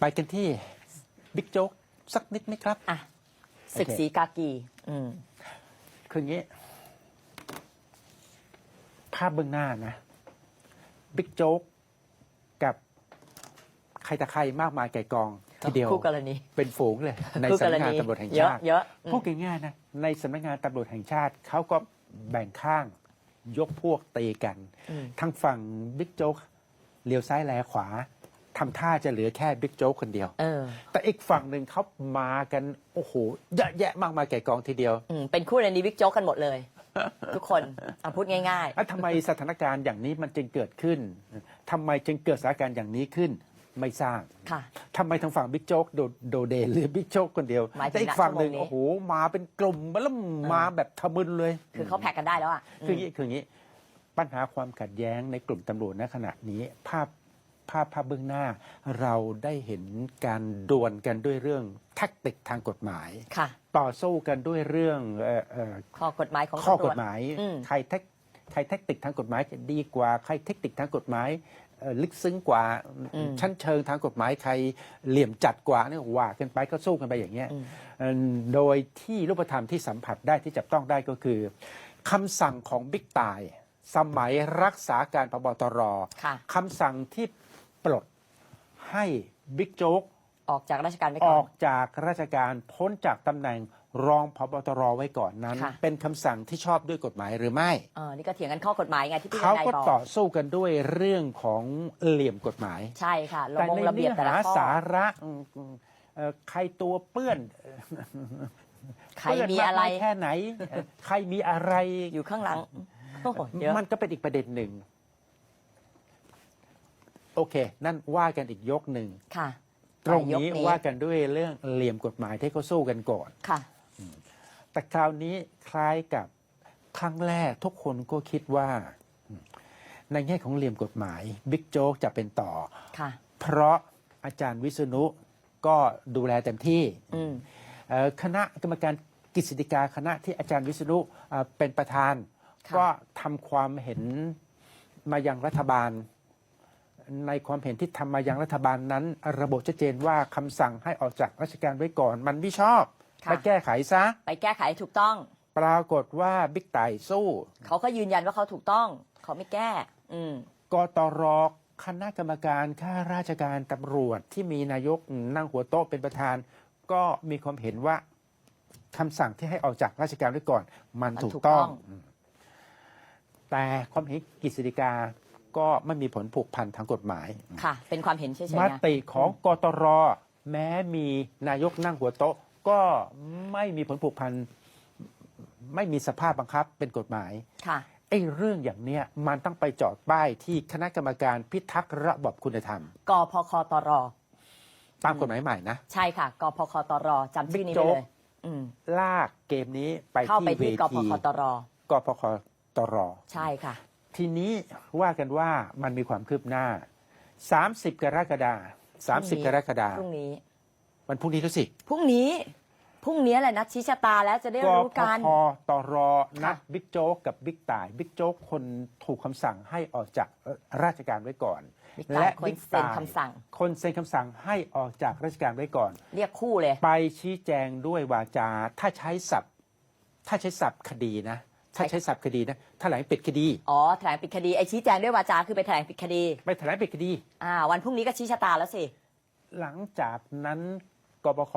ไปกันที่บิ๊กโจ๊กสักนิดไหมครับ อะศึกโอเค สีกากี อืม คืออย่างนี้ ภาพเบื้องหน้านะบิ๊กโจ๊กกับใครตะใครมากมายไก่กองทีเดียวคู่กรณี เป็นฝูงเลย ในคู่สำกรนักงานณีตำรวจแห่งเยอะชาติ เยอะอืม พูดง่ายๆนะในสำนักงานตำรวจแห่งชาติเขาก็แบ่งข้างยกพวกตีกัน อืมทางฝั่งบิ๊กโจ๊กเลี้ยวซ้ายแลขวา ทำท่าจะเหลือแค่บิ๊กโจ๊กคนเดียวเออ แต่อีกฝั่งหนึ่งเขามากัน โอ้โหเยอะแยะมากมายแก่กองทีเดียวอืมเป็นคู่กรณีวิกโจ๊กกันหมดเลย ทุกคนเอาพูดง่ายแล้วทำไมสถานการณ์อย่างนี้มันจึงเกิดขึ้นทำไมจึงเกิดสถานการณ์อย่างนี้ขึ้นไม่ทราบๆค่ะทำไมทางฝั่งบิ๊กโจ๊กโดดโดดเดนหรือบิ๊กโจ๊กคนเดียวหมายถึงแต่อีกฝั่งหนึ่งณชั่วโมงนี้โอ้โหมาเป็นกลุ่มมาแล้วมาแบบทะมึนเลย คือเขาแพ็กกันได้แล้วอะ คืออย่างนี้คืออย่างนี้ปัญหาความขัดแย้งในกลุ่มตำรวจณขณะนี้ ภาพ ภาพภาพเบื้องหน้า เราได้เห็นการดวลกันด้วยเรื่องแท็กติกทางกฎหมาย ค่ะ ต่อสู้กันด้วยเรื่องเอ่อเอ่อข้อกฎหมายของข้อตำรกวจ ฎหมายอืม ใครเทคใครเทคนิคทางกฎหมายจะดีกว่าใครเทคนิคทางกฎหมายเอ่อลึกซึ้งกว่าชั้นเชิงทางกฎหมายใครเหลี่ยมจัดกว่าเนี่ยว่ากันไปก็สู้กันไปอย่างเงี้ยเอ่อโดยที่รูปธรรมที่สัมผัสได้ที่จับต้องได้ก็คือคำสั่งของบิ๊กตาย สมัยรักษาการพบตร ค่ะ คำสั่งที่ ปลดให้บิ๊กโจ๊กออกจากราชการไว้อก่ออน กจากราชการพ้นจากตำแหน่งรองพบตรไว้ก่อนนั้น ค่ะ เป็นคำสั่งที่ชอบด้วยกฎหมายหรือไม่ เออนี่ก็เถียงกันข้อกฎหมายไงที่พี่เขานายก็บอกต่อสู้กันด้วยเรื่องของเหลี่ยมกฎหมาย ใช่ค่ะระแต่บงในระเบียเนื้บอแต่ละหาข้อสาระอืมอืมเอ่อใครตัวเปื้อนใครมีอะไรเปื้นากน้ยแค่ไหนเอ่อใครมีอะไร อยู่ข้างหลังโอ้โหเยอะ มันก็เป็นอีกประเด็นหนึ่ง โอเค นั่นว่ากันอีกยกหนึ่ง ค่ะตรงนี้ยกว่ากันด้วยเรื่องเหลี่ยมกฎหมายที่เขาสู้กันก่อนค่ะ แต่คราวนี้คล้ายกับครั้งแรกทุกคนก็คิดว่าอืมในแง่ของเหลี่ยมกฎหมายบิ๊กโจ๊กจะเป็นต่อค่ะ เพราะอาจารย์วิษณุก็ดูแลเต็มที่อืมเอ่อคณะกรรมการกฤษฎิกาคณะที่อาจารย์วิษณุเอ่อเป็นประธานค่ะก็ทำความเห็นมายังรัฐบาล ในความเห็นที่ทำมายังรัฐบาลนั้น ระบุชัดเจนว่าคำสั่งให้ออกจากราชการไว้ก่อน มันไม่ชอบค่ะไปแก้ไขซะ ไปแก้ไขให้ถูกต้อง ปรากฏว่าบิ๊กไต่สู้ เขาก็ยืนยันว่าเขาถูกต้องเขาไม่แก้ อืมกตรคณะกรรมการข้าราชการตำรวจที่มีนายกนั่งหัวโต๊ะเป็นประธาน ก็มีความเห็นว่าคำสั่งที่ให้ออกจากราชการไว้ก่อน มันมันถูกถูกต้องต้องอืมแต่ความเห็นกฤษฎิกา ก็ไม่มีผลผูกพันทางกฎหมายค่ะ เป็นความเห็นเฉยมๆนะติของกตรแม้มีนายกนั่งหัวโต๊ะ ก็ไม่มีผลผูกพันไม่มีสภาพบังคับเป็นกฎหมายค่ะไอ้เรื่องอย่างเนี้ยมันต้องไปจอดป้ายที่คณะกรรมการพิทักษ์ระบบคุณธรรม กพคตร ตามกฎหมายใหม่นะ ใช่ค่ะ กพคตรจำชื่อนี้บิ๊กโจ๊ไปกเลยอืมลากเกมนี้ไปเข้าไปที่เวที่กพทีคตรกพคตร ใช่ค่ะ ทีนี้ว่ากันว่ามันมีความคืบหน้า 30 กรกฎาคม30 กรกฎาคพรุ่มงนี้วันพรุ่งนี้แล้วสิพรุ่งนี้พรุ่งนี้แหละนัดชี้ชะตาแล้วจะได้กรู้พกันคตรนัดค่ะบิ๊กโจ๊กกับบิ๊กต่ายบิ๊กโจ๊กคนถูกคำสั่งให้ออกจากราชการไว้ก่อนบิ๊กต่ายคนเซ็นคำสั่ง คนเซ็นคำสั่งให้ออกจากราชการไว้ก่อน เรียกคู่เลย ไปชี้แจงด้วยวาจา ถ้าใช้ศัพท์ ถ้าใช้ศัพท์คดีนะ ถ้าใช้ศัพท์คดีนะแถลงปิดคดี อ๋อแถลงปิดคดีไอชี้แจงด้วยวาจาคือไปแถลงปิดคดีไม่แถลงปิดคดี อ่าวันพรุ่งนี้ก็ชี้ชะตาแล้วสิ หลังจากนั้นกบค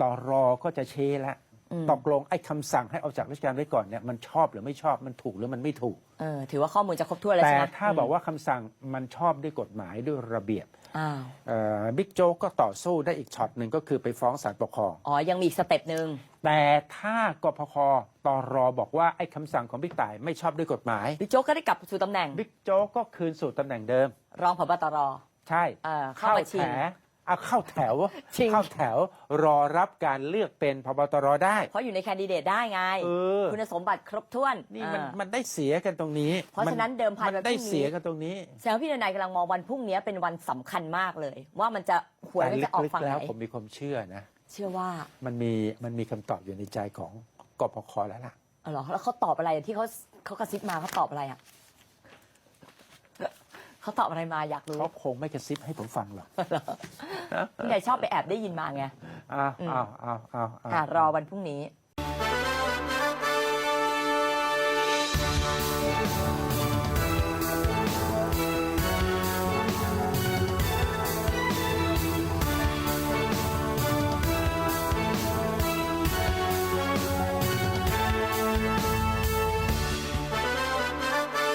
ตรก็จะเชแล้วอืม ตกลงไอ้คำสั่งให้ออกจากราชการไว้ก่อนเนี่ยมันชอบหรือไม่ชอบมันถูกหรือมันไม่ถูก เออถือว่าข้อมูลจะครบถ้วนแล้วแต่ใช่ไหมถ้าบอกว่าคำสั่งมันชอบด้วยกฎหมายด้วยระเบียบ อ้าวเอ่อบิ๊กโจ๊กก็ต่อสู้ได้อีกช็อตหนึ่งก็คือไปฟ้องศาลปกครอง อ๋อ ยังมีอีกสเต็ปหนึ่ง แต่ถ้ากพคตรบอกว่าไอ้คำสั่งของบิ๊กต่ายไม่ชอบด้วยกฎหมาย บิ๊กโจ๊กก็ได้กลับสู่ตำแหน่ง บิ๊กโจ๊กก็คืนสู่ตำแหน่งเดิม รองผบตร ใช่ เอ่อเข้ามาชิงแถ เอาเข้าแถวชิง เข้าแถวรอรับการเลือกเป็นพบตรได้ เพราะอยู่ในแคนดิเดตได้ไง เออ คุณสมบัติครบถ้วนนี่มันอ่า มันได้เสียกันตรงนี้เพราะฉะนั้นเดิมพันมันวันพรุ่งนี้ ได้เสียกันตรงนี้ แสดงว่าพี่นายกำลังมองวันพรุ่งนี้เป็นวันสำคัญมากเลย ว่ามันจะหวยแต่มันจะออกลึกฝั่งๆไหนแล้วผมมีความเชื่อนะ เชื่อว่ามันมีมันมีคำตอบอยู่ในใจของกพคแล้วล่ะอ๋อเหรอแล้วเขาตอบอะไรที่เขาเขากระซิบมาเขาตอบอะไรอะ เขาตอบอะไรมาอยากรู้เขาคงไม่กระซิบให้ผมฟังหรอกพี่ใหญ่ชอบไปแอบได้ยินมาไงอ้าวอ้าวอ้าวอ้าวอะรอวันพรุ่งนี้